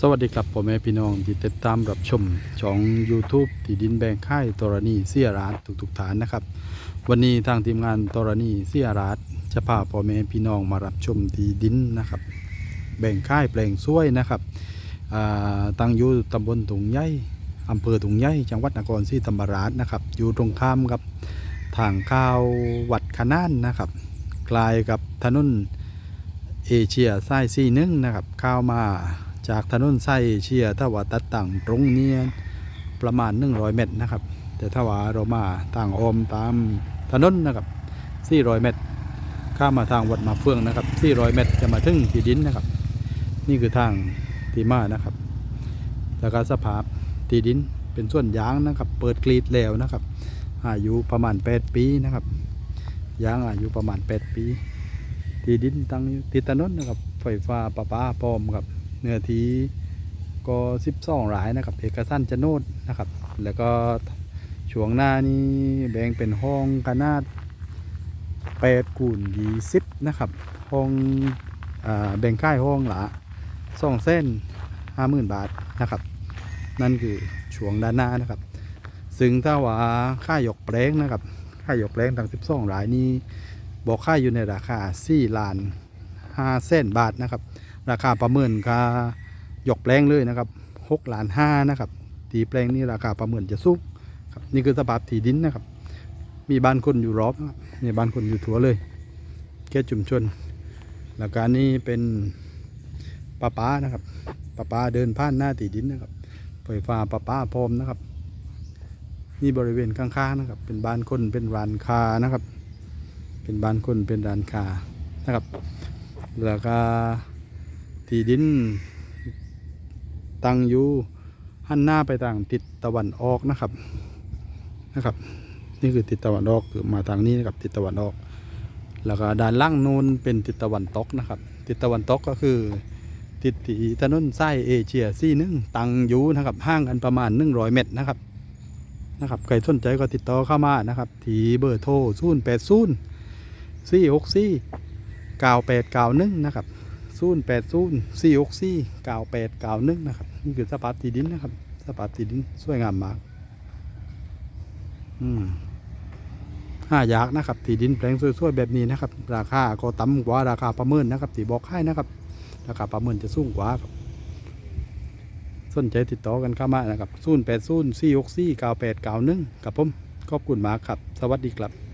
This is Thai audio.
สวัสดีครับพ่อแม่พี่น้องที่ติดตามรับชมช่อง YouTube ที่ดินแบ่งค่ายตรณีเสียราดทุกๆฐานนะครับ วันนี้ทางทีมงานตรณีเสียราดจะพาพ่อแม่พี่น้องมารับชมที่ดินนะครับ แบ่งค่ายแปลงซ้วยนะครับตั้งอยู่ตำบลถุงใหญ่อำเภอถุงใหญ่จังหวัดนครศรีธรรมราชนะครับ อยู่ตรงข้ามกับทางข้าววัดขนานนะครับกลายกับถนนเอเชียไส้ซีหนึงนะครับเข้ามา จากถนนไส้เชียถ้าว่าตัดต่างตรงเนี้ยประมาณ 100 เมตรนะครับ แต่ถ้าว่าเรามาต่างออมตามถนนนะครับ400 เมตร ข้ามมาทางวัดมาเฟืองนะครับ400 เมตรจะมาถึงที่ดินนะครับ นี่คือทางที่มานะครับ แล้วก็สภาพที่ดินเป็นส่วนยางนะครับ เปิดกรีดแล้วนะครับ อายุประมาณ 8 ปีนะครับยางอายุประมาณ 8 ปี ที่ดินตั้งติดถนนนะครับ ไฟฟ้าประปาพร้อมครับ เนื้อที่ก็12หลายนะครับเอกสารโนดนะครับ แล้วก็ช่วงหน้านี้แบ่งเป็นห้องขนาด8คูณ20นะครับ ห้องอแบ่งค่ายห้องละ2เส้น50,000บาทนะครับ นั่นคือช่วงด้านหน้านะครับ ซึ่งถ้าว่าค่ายกแปลงนะครับ ค่ายกแปลงทั้ง12หลายนี้บอกค่าอยู่ในราคา4ล้าน5เส้นบาทนะครับ ราคาประเมินค่ายกแปลงเลยนะครับ6ล้าน5นะครับตีแปลงนี่ราคาประเมินจะสูงครับนี่คือสภาพที่ดินนะครับ มีบ้านคนอยู่รอบนะครับมีบ้านคนอยู่ทั่วเลยแค่ชุมชนแล้วก็นี่เป็นป้าป้านะครับป้าป้าเดินผ่านหน้าที่ดินนะครับไฟฟ้าป้าป้าพร้อมนะครับนี่บริเวณข้างๆนะครับ เป็นบ้านคนเป็นร้านค้านะครับ เป็นบ้านคนเป็นร้านค้านะครับแล้วก็ ที่ดิน ตั้งอยู่หันหน้าไปทางทิศตะวันออกนะครับนะครับ นี่คือทิศตะวันออกคือมาทางนี้นะครับทิศตะวันออก แล้วก็ด้านล่างนู้นเป็นทิศตะวันตกนะครับ ทิศตะวันตกก็คือทิศที่ถนนไส้เอเชียซี่นึงตั้งอยู่นะครับห่างกันประมาณ100เมตรนะครับนะครับใครสนใจก็ติดต่อเข้ามานะครับที่เบอร์โทร0 8 0สี่หกสี่ก้าแปดก้าหนึ่งนะครับ ศูนย์แปดศูนย์สี่หกสี่เก้าแปดเก้าหนึ่งนะครับ นี่คือสภาพที่ดินนะครับสภาพที่ดินสวยงามมากอืมห้าอยากนะครับที่ดินแปลงสวยๆแบบนี้นะครับ ราคาก็ต่ำกว่าราคาประเมินนะครับที่บอกให้นะครับ ราคาประเมินจะสูงกว่าครับสนใจติดต่อกันเข้ามานะครับศูนย์แปดศูนย์สี่หกสี่เก้าแปดเก้าหนึ่งกับผมขอบคุณมากครับ สวัสดีครับ